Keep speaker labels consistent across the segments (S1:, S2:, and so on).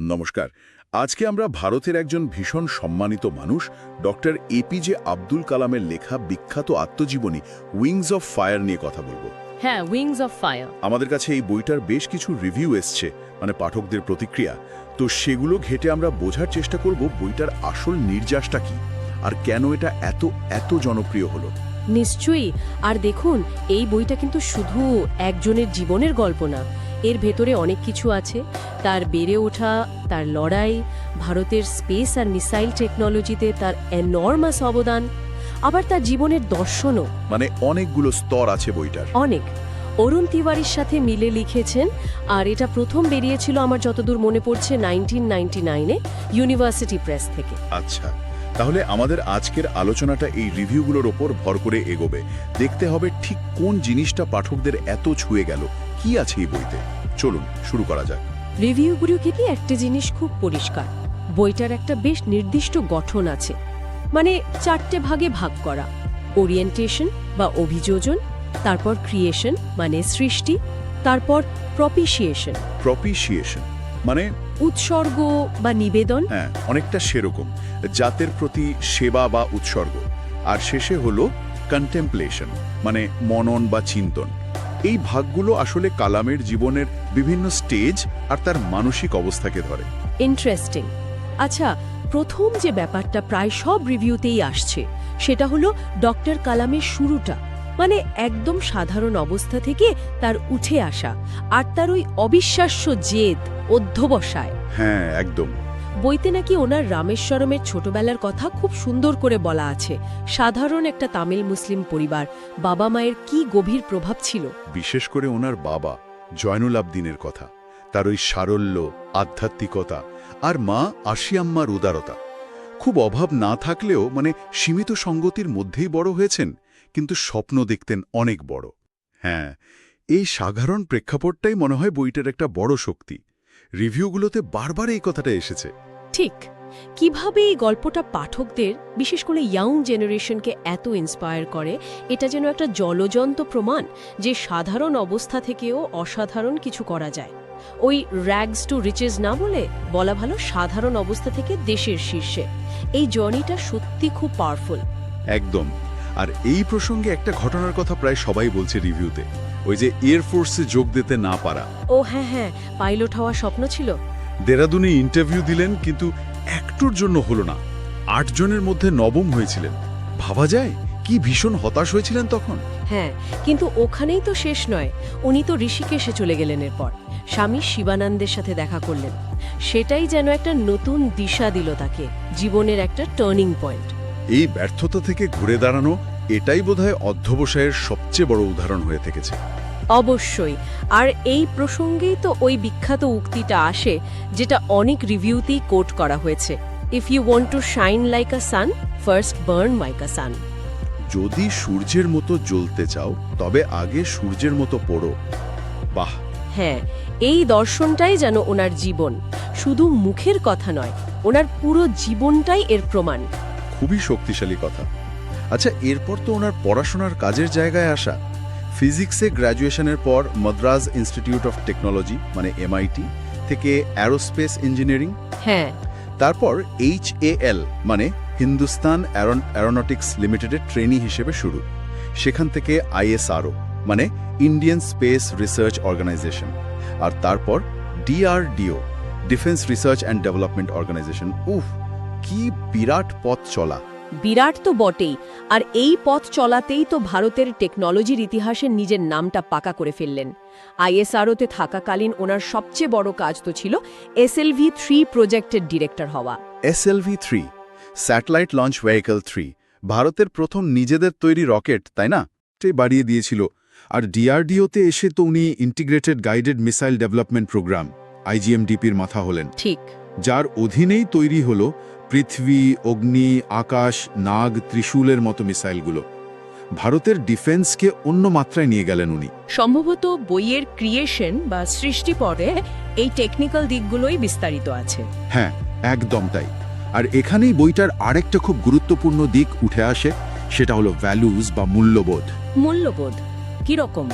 S1: নমস্কার। আজকে আমরা ভারতের একজন ভীষণ সম্মানিত মানুষ ডক্টর এপিজে আব্দুল কালামের লেখা বিখ্যাত আত্মজীবনী উইংস অফ ফায়ার নিয়ে কথা বলব।
S2: হ্যাঁ উইংস অফ ফায়ার।
S1: আমাদের কাছে এই বইটার বেশ কিছু রিভিউ এসছে মানে পাঠকদের প্রতিক্রিয়া। তো সেগুলো ঘেটে আমরা বোঝার চেষ্টা করব বইটার আসল নির্যাসটা কি আর কেন এটা এত এত জনপ্রিয় হলো।
S2: নিশ্চয়ই। আর দেখুন এই বইটা কিন্তু শুধু একজনের জীবনের গল্প না এর ভেতরে অনেক কিছু আছে। তার বেড়ে ওঠা তার লড়াই ভারতের স্পেস আর মিসাইল টেকনোলজিতে তার এনর্মাস অবদান আবার তার জীবনের দর্শনও।
S1: মানে অনেকগুলো স্তর আছে বইটার।
S2: অনেক। অরুণ তিওয়ারির সাথে মিলে লিখেছেন আর এটা প্রথম বেরিয়েছিল আমার যতদূর মনে পড়ছে নাইনটিন নাইনটি নাইনে ইউনিভার্সিটি প্রেস থেকে।
S1: আচ্ছা তাহলে আমাদের আজকের আলোচনাটা এই রিভিউগুলোর ওপর ভর করে এগোবে। দেখতে হবে ঠিক কোন জিনিসটা পাঠকদের এত ছুঁয়ে গেল। কি আছে এই বইতে? চলুন শুরু করা যাক।
S2: রিভিউগুলো থেকে একটা জিনিস খুব পরিষ্কার। বইটার একটা বেশ নির্দিষ্ট গঠন আছে। মানে চারটে ভাগে ভাগ করা। ওরিয়েন্টেশন বা অভিযোজন তারপর ক্রিয়েশন মানে সৃষ্টি তারপর প্রপিসিয়েশন
S1: প্রপিসিয়েশন মানে
S2: উৎসর্গ বা নিবেদন।
S1: হ্যাঁ অনেকটা সেরকম। জাতের প্রতি সেবা বা উৎসর্গ। আর শেষে হলো কন্টেম্পলেশন মানে মনন বা চিন্তন। এই ভাগগুলো আসলে কালামের জীবনের বিভিন্ন স্টেজ আর তার মানসিক অবস্থাকে ধরে।
S2: ইন্টারেস্টিং আচ্ছা প্রথম যে ব্যাপারটা প্রায় সব রিভিউতেই আসছে সেটা হলো ডক্টর কালামের শুরুটা মানে একদম সাধারণ অবস্থা থেকে তার উঠে আসা আর তার ওই অবিশ্বাস্য জেদ অধ্যবসায়।
S1: হ্যাঁ একদম।
S2: বইতে নাকি ওনার রামেশ্বরমের ছোটবেলার কথা খুব সুন্দর করে বলা আছে। সাধারণ একটা তামিল মুসলিম পরিবার। বাবা মায়ের কি গভীর প্রভাব ছিল?
S1: বিশেষ করে ওনার বাবা, জয়নুল আবদিনের কথা। তার ওই সারল্য, আধ্যাত্মিকতা আর মা আশিয়াম্মার উদারতা। খুব অভাব না থাকলেও মানে সীমিত সঙ্গতির মধ্যেই বড় হয়েছেন, কিন্তু স্বপ্ন দেখতেন অনেক বড়। হ্যাঁ এই সাধারণ প্রেক্ষাপটটাই মনে হয় বইটার একটা বড় শক্তি। রিভিউগুলোতে বারবার এই কথাটা এসেছে।
S2: ঠিক কীভাবে এই গল্পটা পাঠকদের বিশেষ করে ইয়াং জেনারেশনকে এত ইন্সপায়ার করে এটা যেন একটা জলজন্ত প্রমাণ যে সাধারণ অবস্থা থেকেও অসাধারণ কিছু করা যায়। ওই র্যাগস টু রিচেস না বলে বলা ভালো সাধারণ অবস্থা থেকে দেশের শীর্ষে। এই জার্নিটা সত্যি খুব পাওয়ারফুল
S1: একদম। আর এই প্রসঙ্গে একটা ঘটনার কথা প্রায় সবাই বলছে রিভিউতে ওই যে এয়ারফোর্সে যোগ দিতে না পারা।
S2: ও হ্যাঁ হ্যাঁ পাইলট হওয়ার স্বপ্ন ছিল।
S1: দেরাদুনে ইন্টারভিউ দিলেন কিন্তু একটুর জন্য হলো না। আটজনের মধ্যে নবম হয়েছিলেন। ভাবা যায় কি ভীষণ হতাশ হয়েছিলেন তখন?
S2: হ্যাঁ কিন্তু ওখানেই তো শেষ নয়। উনি তো ঋষিকেশে চলে গেলেন এরপর। স্বামী শিবানন্দের সাথে দেখা করলেন। সেটাই যেন একটা নতুন দিশা দিল তাকে জীবনের একটা টার্নিং পয়েন্ট
S1: এই ব্যর্থতা থেকে ঘুরে দাঁড়ানো এটাই বোধহয় অধ্যবসায়ের সবচেয়ে বড় উদাহরণ হয়ে থেকেছে।
S2: অবশ্যই। আর এই প্রসঙ্গেই তো ওই বিখ্যাত উক্তিটা আসে যেটা অনেক রিভিউতেই কোট করা হয়েছে। If you want to shine like a sun first burn like a sun
S1: যদি সূর্যের মতো জ্বলতে চাও তবে আগে সূর্যের মতো পড়ো। বাহ!
S2: হ্যাঁ এই দর্শনটাই যেন ওনার জীবন। শুধু মুখের কথা নয় ওনার পুরো জীবনটাই এর প্রমাণ।
S1: খুবই শক্তিশালী কথা। আচ্ছা এরপর তো ওনার পড়াশোনার কাজের জায়গায় আসা। ফিজিক্সে গ্র্যাজুয়েশনের পর মাদ্রাজ ইনস্টিটিউট অফ টেকনোলজি মানে এমআইটি থেকে অ্যারোস্পেস ইঞ্জিনিয়ারিং।
S2: হ্যাঁ।
S1: তারপর এইচ এল মানে হিন্দুস্তান অ্যারন অ্যারোনটিক্স লিমিটেডের ট্রেনি হিসেবে শুরু। সেখান থেকে আইএসআরও মানে ইন্ডিয়ান স্পেস রিসার্চ অর্গানাইজেশন। আর তারপর DRDO defence research and development organisation. উফ কি বিরাট পথ চলা।
S2: বিরাট তো বটেই আর এই পথ চলাতেই তো ভারতের টেকনোলজির ইতিহাসে নিজের নামটা পাকা করে ফেললেন। আইএসআরওতে থাকাকালীন ওনার সবচেয়ে বড় কাজ তো ছিল এসএলভি থ্রি প্রজেক্টের ডিরেক্টর হওয়া।
S1: SLV three satellite launch vehicle three ভারতের প্রথম নিজেদের তৈরি রকেট তাই না? সে বাড়িয়ে দিয়েছিল। আর ডিআরডিওতে এসে তো উনি integrated guided missile development programme আইজিএমডিপির মাথা হলেন।
S2: ঠিক।
S1: যার অধীনেই তৈরি হল পৃথিবী অগ্নি আকাশ নাগ ত্রিশূলের মতো মিসাইলগুলো। ভারতের ডিফেন্সকে অন্য মাত্রায় নিয়ে গেলেন উনি।
S2: সম্ভবত বইয়ের ক্রিয়েশন বা সৃষ্টি পরে এই টেকনিক্যাল দিকগুলোই বিস্তারিত আছে।
S1: হ্যাঁ একদম তাই। আর এখানেই বইটার আরেকটা খুব গুরুত্বপূর্ণ দিক উঠে আসে সেটা হলো ভ্যালুজ বা মূল্যবোধ।
S2: মূল্যবোধ কীরকম?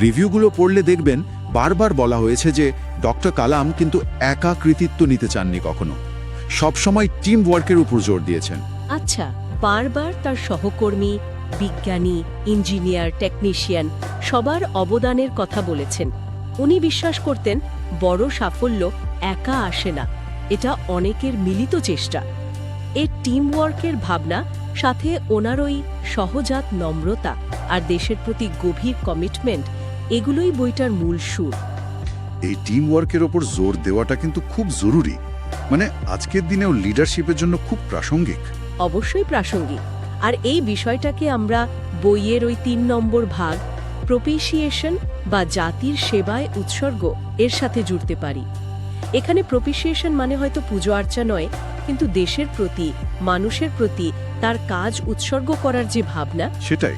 S1: রিভিউগুলো পড়লে দেখবেন
S3: বারবার বলা হয়েছে যে ডক্টর কালাম কিন্তু একা কৃতিত্ব নিতে চাননি কখনো। সবসময় টিম ওয়ার্কের উপর জোর দিয়েছেন।
S2: আচ্ছা বারবার তার সহকর্মী বিজ্ঞানী ইঞ্জিনিয়ার টেকনিশিয়ান সবার অবদানের কথা বলেছেন। উনি বিশ্বাস করতেন বড় সাফল্য একা আসে না এটা অনেকের মিলিত চেষ্টা। এ টিম ওয়ার্কের ভাবনা সাথে ওনার ওই সহজাত নম্রতা আর দেশের প্রতি গভীর কমিটমেন্ট এগুলোই বইটার মূল সুর।
S1: এই টিম ওয়ার্কের ওপর জোর দেওয়াটা কিন্তু খুব জরুরি। মানে আজকের দিনেও লিডারশিপের জন্য খুব প্রাসঙ্গিক।
S2: অবশ্যই প্রাসঙ্গিক। আর এই বিষয়টাকে আমরা বইয়ের ওই তিন নম্বর ভাগ প্রপিসিয়েশন বা জাতির সেবায় উৎসর্গ এর সাথে জুড়তে পারি। এখানে প্রপিসিয়েশন মানে হয়তো পুজো আর্চা নয় কিন্তু দেশের প্রতি মানুষের প্রতি তার কাজ উৎসর্গ করার যে ভাবনা
S1: সেটাই।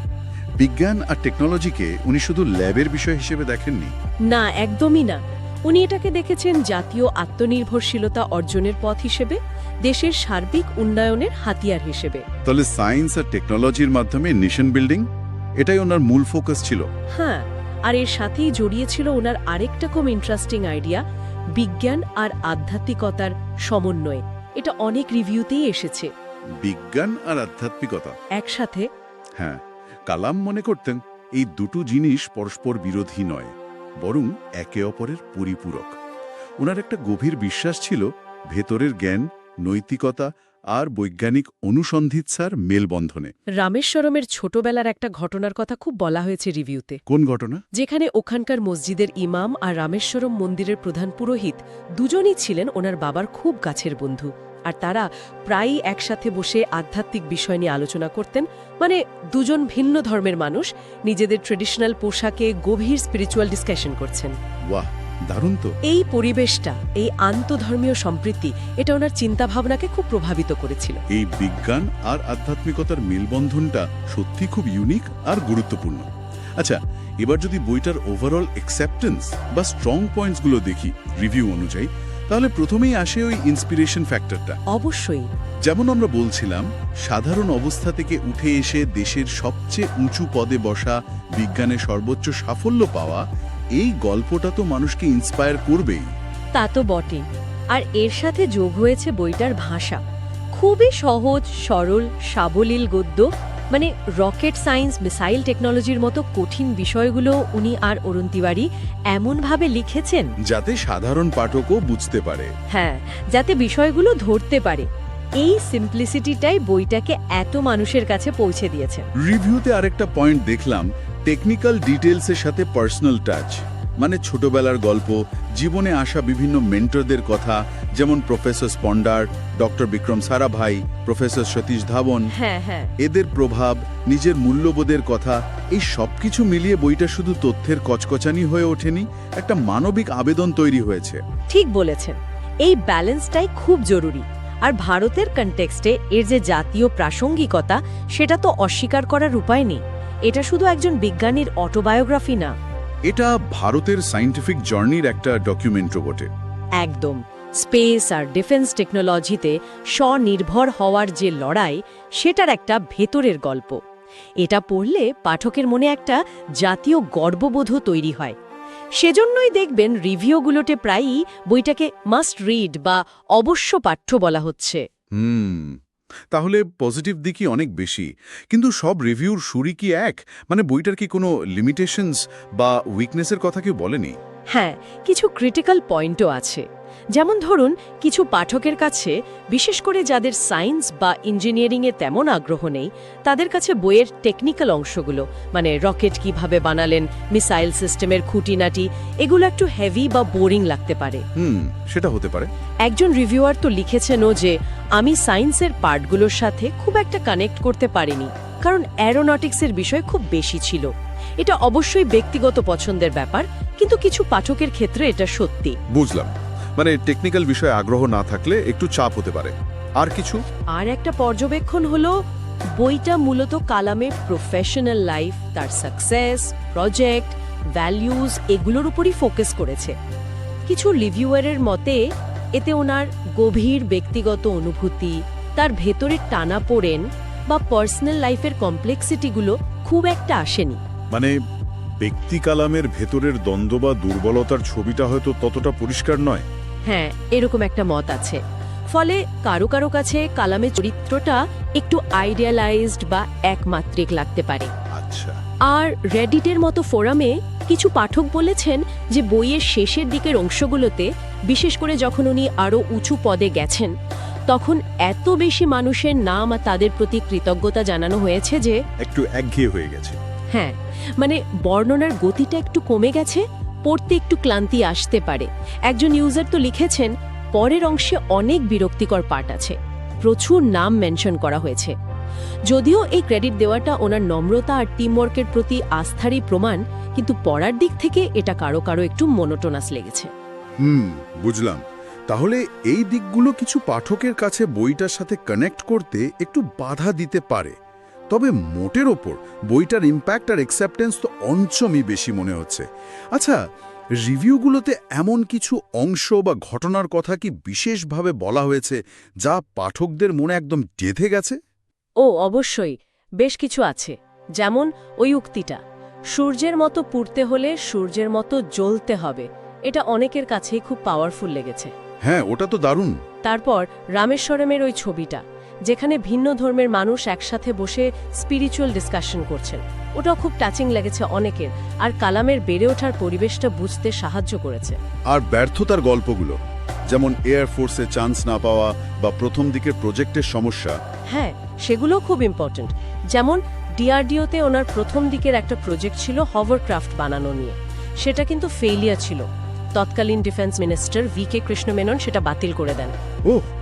S1: বিজ্ঞান আর টেকনোলজিকে উনি শুধু ল্যাবের বিষয় হিসেবে দেখেননি।
S2: না একদমই না। উনি এটাকে দেখেছেন জাতীয় আত্মনির্ভরশীলতা অর্জনের পথ হিসেবে দেশের সার্বিক উন্নয়নের হাতিয়ার হিসেবে।
S1: তাহলে সায়েন্স আর টেকনোলজির মাধ্যমে নেশন বিল্ডিং? এটাই ওনার মূল ফোকাস ছিল।
S2: হ্যাঁ আর এর সাথেই জড়িয়েছিল ওনার আরেকটা খুব ইন্টারেস্টিং আইডিয়া বিজ্ঞান আর আধ্যাত্মিকতার সমন্বয়। এটা অনেক রিভিউতেই এসেছে।
S1: বিজ্ঞান আর আধ্যাত্মিকতা?
S2: একসাথে।
S1: হ্যাঁ কালাম মনে করতেন এই দুটো জিনিস পরস্পর বিরোধী নয়। বরং একে অপরের পরিপূরক। ওনার একটা গভীর বিশ্বাস ছিল ভেতরের জ্ঞান নৈতিকতা আর বৈজ্ঞানিক অনুসন্ধিৎসার মেলবন্ধনে।
S2: রামেশ্বরমের ছোটবেলার একটা ঘটনার কথা খুব বলা হয়েছে রিভিউতে।
S1: কোন ঘটনা?
S2: যেখানে ওখানকার মসজিদের ইমাম আর রামেশ্বরম মন্দিরের প্রধান পুরোহিত দুজনই ছিলেন ওনার বাবার খুব কাছের বন্ধু। আর তারা প্রায়ই একসাথে বসে আধ্যাত্মিক বিষয় নিয়ে আলোচনা করতেন। মানে দুজন ভিন্ন ধর্মের মানুষ নিজেদের ট্রেডিশনাল পোশাকে গভীর স্পিরিচুয়াল ডিসকাশন করছেন।
S1: বাহ দারুণ তো।
S2: এই পরিবেশটা এই আন্তধর্মীয় সম্প্রীতি এটা ওনার চিন্তাভাবনাকে খুব প্রভাবিত করেছিল।
S1: এই বিজ্ঞান আর আধ্যাত্মিকতার মেলবন্ধনটা সত্যি খুব ইউনিক আর গুরুত্বপূর্ণ। আচ্ছা এবার যদি বইটার ওভারঅল অ্যাকসেপ্টেন্স বা স্ট্রং পয়েন্টসগুলো দেখি রিভিউ অনুযায়ী তাহলে প্রথমেই আসে ওই ইন্সপিরেশন ফ্যাক্টরটা
S2: অবশ্যই।
S1: যেমন আমরা বলছিলাম সাধারণ অবস্থা থেকে উঠে এসে দেশের সবচেয়ে উঁচু পদে বসা বিজ্ঞানে সর্বোচ্চ সাফল্য পাওয়া এই গল্পটা তো মানুষকে ইন্সপায়ার করবেই।
S2: তা তো বটে। আর এর সাথে যোগ হয়েছে বইটার ভাষা। খুবই সহজ সরল সাবলীল গদ্য মানে রকেট সায়েন্স মিসাইল টেকনোলজির মতো কঠিন বিষয়গুলো উনি আর অরুণ তিওয়ারি এমনভাবে লিখেছেন?
S1: যাতে সাধারণ পাঠকও বুঝতে পারে।
S2: হ্যাঁ যাতে বিষয়গুলো ধরতে পারে। এই সিম্পলিসিটিটাই বইটাকে এত মানুষের কাছে পৌঁছে দিয়েছে।
S1: রিভিউতে আরেকটা পয়েন্ট দেখলাম টেকনিক্যাল ডিটেলসের সাথে পার্সোনাল টাচ। মানে ছোটবেলার গল্প জীবনে আসা বিভিন্ন মেন্টরদের কথা যেমন professor Sponder doctor Vikram Sarabhai professor Satish Dhawan.
S2: হ্যাঁ হ্যাঁ।
S1: এদের প্রভাব নিজের মূল্যবোধের কথা এই সবকিছু মিলিয়ে বইটা শুধু তথ্যের কচকচানি হয়ে ওঠেনি একটা মানবিক আবেদন তৈরি হয়েছে।
S2: ঠিক বলেছেন। এই ব্যালেন্সটাই খুব জরুরি। আর ভারতের কনটেক্সটে এর যে জাতীয় প্রাসঙ্গিকতা সেটা তো অস্বীকার করার উপায় নেই। এটা শুধু একজন বিজ্ঞানীর অটোবায়োগ্রাফি না।
S1: এটা ভারতের সায়েন্টিফিক জার্নির একটা ডকুমেন্টও বটে।
S2: একদম। স্পেস আর ডিফেন্স টেকনোলজিতে স্বনির্ভর হওয়ার যে লড়াই সেটার একটা ভেতরের গল্প। এটা পড়লে পাঠকের মনে একটা জাতীয় গর্ববোধও তৈরি হয়। সেজন্যই দেখবেন রিভিউগুলোতে প্রায়ই বইটাকে মাস্ট রিড বা অবশ্য পাঠ্য বলা হচ্ছে।
S1: হুম। তাহলে পজিটিভ দিকই অনেক বেশি। কিন্তু সব রিভিউর সুরি কি এক? মানে বইটার কি কোনো লিমিটেশনস বা উইকনেসের কথা কেউ বলেনি?
S2: হ্যাঁ কিছু ক্রিটিক্যাল পয়েন্টও আছে। যেমন ধরুন কিছু পাঠকের কাছে বিশেষ করে যাদের সায়েন্স বা ইঞ্জিনিয়ারিংয়ে তেমন আগ্রহ নেই তাদের কাছে বইয়ের টেকনিক্যাল অংশগুলো মানে রকেট কীভাবে বানালেন মিসাইল সিস্টেমের খুঁটিনাটি এগুলো একটু হেভি বা বোরিং লাগতে পারে।
S1: হুম সেটা হতে পারে।
S2: একজন রিভিউয়ার তো লিখেছেনও যে আমি সায়েন্সের পার্টগুলোর সাথে খুব একটা কানেক্ট করতে পারিনি কারণ অ্যারোনটিক্সের বিষয় খুব বেশি ছিল। এটা অবশ্যই ব্যক্তিগত পছন্দের ব্যাপার কিন্তু কিছু পাঠকের ক্ষেত্রে এটা সত্যি।
S4: বুঝলাম। মানে টেকনিক্যাল বিষয়ে আগ্রহ না থাকলে একটু চাপ হতে পারে। আর কিছু?
S2: আর একটা পর্যবেক্ষণ হলো বইটা মূলত কালামের প্রফেশনাল লাইফ তার সাকসেস প্রজেক্ট ভ্যালিউজ এগুলোর উপরই ফোকাস করেছে। কিছু রিভিউয়ারের মতে এতে ওনার গভীর ব্যক্তিগত অনুভূতি তার ভেতরে টানা পড়েন বা পার্সোনাল লাইফের কমপ্লেক্সিটিগুলো খুব একটা আসেনি।
S1: মানে
S5: ব্যক্তি কালামের ভেতরের দ্বন্দ্ব বা দুর্বলতার ছবিটা হয়তো ততটা পরিষ্কার নয়।
S2: হ্যাঁ এরকম একটা মত আছে। ফলে কারও কারও কাছে কালামের চরিত্রটা একটু আইডিয়ালাইজড বা একমাত্রিক লাগতে পারে।
S5: আচ্ছা।
S2: আর রেডিটের মতো ফোরামে কিছু পাঠক বলেছেন যে বইয়ের শেষের দিকের অংশগুলোতে বিশেষ করে যখন উনি আরও উঁচু পদে গেছেন তখন এত বেশি মানুষের নাম আর তাদের প্রতি কৃতজ্ঞতা জানানো হয়েছে যে
S5: একটু একঘেয়ে হয়ে গেছে।
S2: হ্যাঁ মানে বর্ণনার গতিটা একটু কমে গেছে। পড়তে একটু ক্লান্তি আসতে পারে। একজন ইউজার তো লিখেছেন, পরের অংশে অনেক বিরক্তিকর পার্ট আছে। প্রচুর নাম মেনশন করা হয়েছে। যদিও এই ক্রেডিট দেওয়াটা ওনার নম্রতা আর টিমওয়ার্কের প্রতি আস্থারই প্রমাণ, কিন্তু পড়ার দিক থেকে এটা কারও কারও একটু মনোটোনাস লেগেছে।
S5: হুম, বুঝলাম। তাহলে এই দিকগুলো কিছু পাঠকের কাছে বইটার সাথে কানেক্ট করতে একটু বাধা দিতে পারে। তবে মোটের ওপর বইটার ইম্প্যাক্ট আর অ্যাকসেপ্টেন্স তো অঞ্চমই বেশি মনে হচ্ছে। আচ্ছা রিভিউগুলোতে এমন কিছু অংশ বা ঘটনার কথা কি বিশেষভাবে বলা হয়েছে যা পাঠকদের মনে একদম গেঁথে গেছে?
S2: ও অবশ্যই। বেশ কিছু আছে। যেমন ওই উক্তিটা সূর্যের মতো পুড়তে হলে সূর্যের মতো জ্বলতে হবে। এটা অনেকের কাছেই খুব পাওয়ারফুল লেগেছে।
S5: হ্যাঁ ওটা তো দারুণ।
S2: তারপর রামেশ্বরমের ওই ছবিটা যেখানে ভিন্ন ধর্মের মানুষ একসাথে বসে স্পিরিচুয়াল ডিসকাশন করছেন। ওটাও খুব টাচিং লেগেছে অনেকের আর কালামের বেড়ে ওঠার পরিবেশটা বুঝতে সাহায্য করেছে।
S5: আর ব্যর্থতার গল্পগুলো যেমন এয়ার ফোর্সে চান্স না পাওয়া বা প্রথম দিকের প্রজেক্টের সমস্যা।
S2: হ্যাঁ সেগুলোও খুব ইম্পর্ট্যান্ট যেমন ডিআরডিওতে ওনার প্রথম দিকের একটা প্রজেক্ট ছিল হভারক্রাফট বানানো নিয়ে। সেটা কিন্তু ফেইলিয়ার ছিল। তৎকালীন defence minister V K Krishna Menon সেটা বাতিল করে দেন।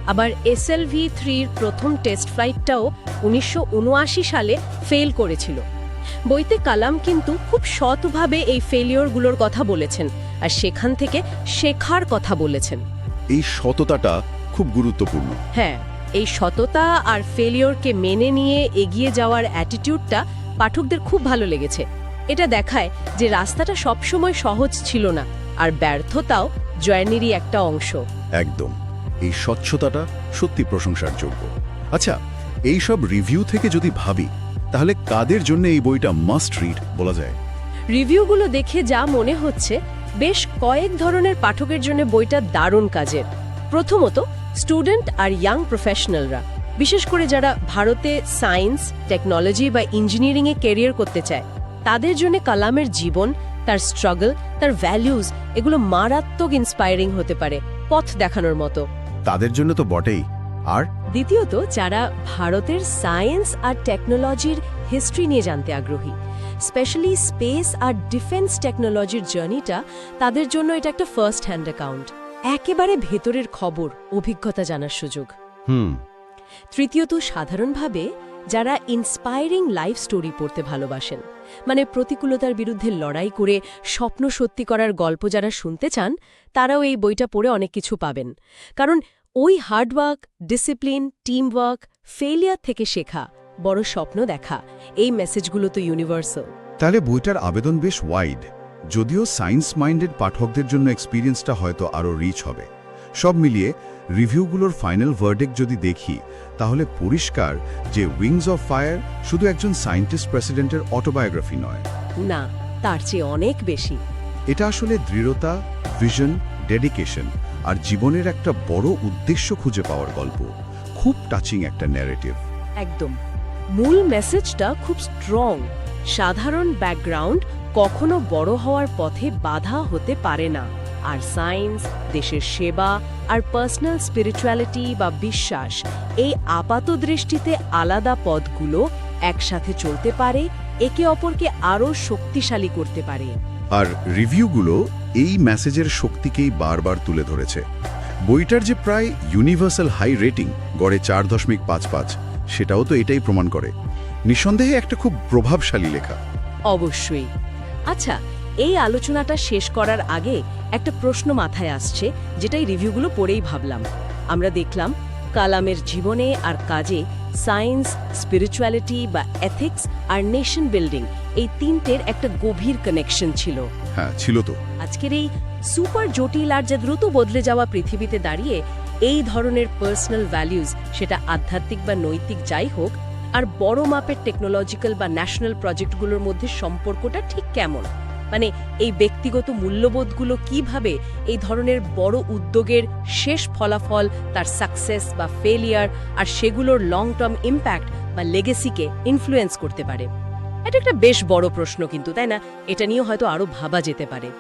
S2: আবার এসএলভি থ্রির প্রথম টেস্ট ফ্লাইটটাও উনিশশো উনআশি সালে ফেল করেছিল। বইতে কালাম কিন্তু খুব সৎভাবে এই ফেলিওরগুলোর কথা বলেছেন আর সেখান থেকে শেখার কথা বলেছেন।
S1: এই সততাটা খুব গুরুত্বপূর্ণ।
S2: হ্যাঁ এই সততা আর ফেলিওরকে মেনে নিয়ে এগিয়ে যাওয়ার অ্যাটিটিউডটা পাঠকদের খুব ভালো লেগেছে। এটা দেখায় যে রাস্তাটা সবসময় সহজ ছিল না। আর ব্যর্থতাও জয়েনেরই একটা অংশ।
S1: একদম। এই স্বচ্ছতাটা সত্যি প্রশংসার যোগ্য। আচ্ছা এই সব রিভিউ থেকে যদি ভাবি তাহলে কাদের জন্য এই বইটা মাস্ট রিড বলা যায়?
S2: রিভিউগুলো দেখে যা মনে হচ্ছে বেশ কয়েক ধরনের পাঠকের জন্য বইটা দারুণ কাজের। প্রথমত স্টুডেন্ট আর ইয়াং প্রফেশনালরা বিশেষ করে যারা ভারতে সায়েন্স টেকনোলজি বা ইঞ্জিনিয়ারিংয়ে ক্যারিয়ার করতে চায় তাদের জন্য কালামের জীবন তার স্ট্রাগল তার ভ্যালিউজ এগুলো মারাত্মক ইন্সপায়ারিং হতে পারে পথ দেখানোর মতো।
S1: তাদের জন্য তো বটেই। আর?
S2: দ্বিতীয়ত যারা ভারতের সায়েন্স আর টেকনোলজির হিস্ট্রি নিয়ে জানতে আগ্রহী স্পেশালি স্পেস আর ডিফেন্স টেকনোলজির জার্নিটা তাদের জন্য এটা একটা ফার্স্ট হ্যান্ড অ্যাকাউন্ট একেবারে ভেতরের খবর অভিজ্ঞতা জানার সুযোগ।
S1: হুম।
S2: তৃতীয়ত সাধারণভাবে যারা ইন্সপায়ারিং লাইফ স্টোরি পড়তে ভালোবাসেন। মানে প্রতিকূলতার বিরুদ্ধে লড়াই করে স্বপ্ন সত্যি করার গল্প যারা শুনতে চান, তারাও এই বইটা পড়ে অনেক কিছু পাবেন। কারণ ওই হার্ডওয়ার্ক ডিসিপ্লিন টিমওয়ার্ক ফেলিয়ার থেকে শেখা বড় স্বপ্ন দেখা, এই মেসেজগুলো তো ইউনিভার্সাল
S1: তাহলে বইটার আবেদন বেশ ওয়াইড যদিও সায়েন্স মাইন্ডেড পাঠকদের জন্য এক্সপিরিয়েন্সটা হয়তো আরও রিচ হবে। সব মিলিয়ে রিভিউগুলোর ফাইনাল ভার্ডেক্ট যদি দেখি তাহলে পরিষ্কার যে উইংস অফ ফায়ার শুধু একজন সায়েন্টিস্ট প্রেসিডেন্টের অটোবায়োগ্রাফি নয়।
S2: না তার চেয়ে অনেক বেশি।
S1: এটা আসলে দৃঢ়তা ভিশন ডেডিকেশন আর জীবনের একটা বড় উদ্দেশ্য খুঁজে পাওয়ার গল্প। খুব টাচিং একটা ন্যারেটিভ
S2: একদম। মূল মেসেজটা খুব স্ট্রং সাধারণ ব্যাকগ্রাউন্ড কখনো বড় হওয়ার পথে বাধা হতে পারে না। আর সায়েন্স দেশের সেবা আর পার্সোনাল স্পিরিচুয়ালিটি বা বিশ্বাস এই আপাত দৃষ্টিতে আলাদা পদগুলো একসাথে চলতে পারে একে অপরকে আরও শক্তিশালী করতে পারে।
S1: আর রিভিউগুলো এই মেসেজের শক্তিকেই বারবার তুলে ধরেছে। বইটার যে প্রায় ইউনিভার্সাল হাই রেটিং গড়ে চার দশমিক পাঁচ পাঁচ সেটাও তো এটাই প্রমাণ করে। নিঃসন্দেহে একটা খুব প্রভাবশালী লেখা।
S2: অবশ্যই। আচ্ছা এই আলোচনাটা শেষ করার আগে একটা প্রশ্ন মাথায় আসছে যেটাই রিভিউগুলো পড়েই ভাবলাম। আমরা দেখলাম কালামের জীবনে আর কাজে সায়েন্স স্পিরিচুয়ালিটি বা এথিক্স আর নেশন বিল্ডিং এই তিনটের একটা গভীর কানেকশন ছিল।
S1: হ্যাঁ ছিল তো।
S2: আজকের এই সুপার জটিল আর যা দ্রুত বদলে যাওয়া পৃথিবীতে দাঁড়িয়ে এই ধরনের পার্সোনাল ভ্যালিউজ সেটা আধ্যাত্মিক বা নৈতিক যাই হোক আর বড় মাপের টেকনোলজিক্যাল বা ন্যাশনাল প্রজেক্টগুলোর মধ্যে সম্পর্কটা ঠিক কেমন? মানে এই ব্যক্তিগত মূল্যবোধগুলো কীভাবে এই ধরনের বড় উদ্যোগের শেষ ফলাফল, তার সাকসেস বা ফেলিয়ার আর সেগুলোর লং টার্ম ইম্প্যাক্ট বা লেগেসিকে ইনফ্লুয়েন্স করতে পারে? এটা একটা বেশ বড় প্রশ্ন কিন্তু, তাই না? এটা নিয়েও হয়তো আরও ভাবা যেতে পারে।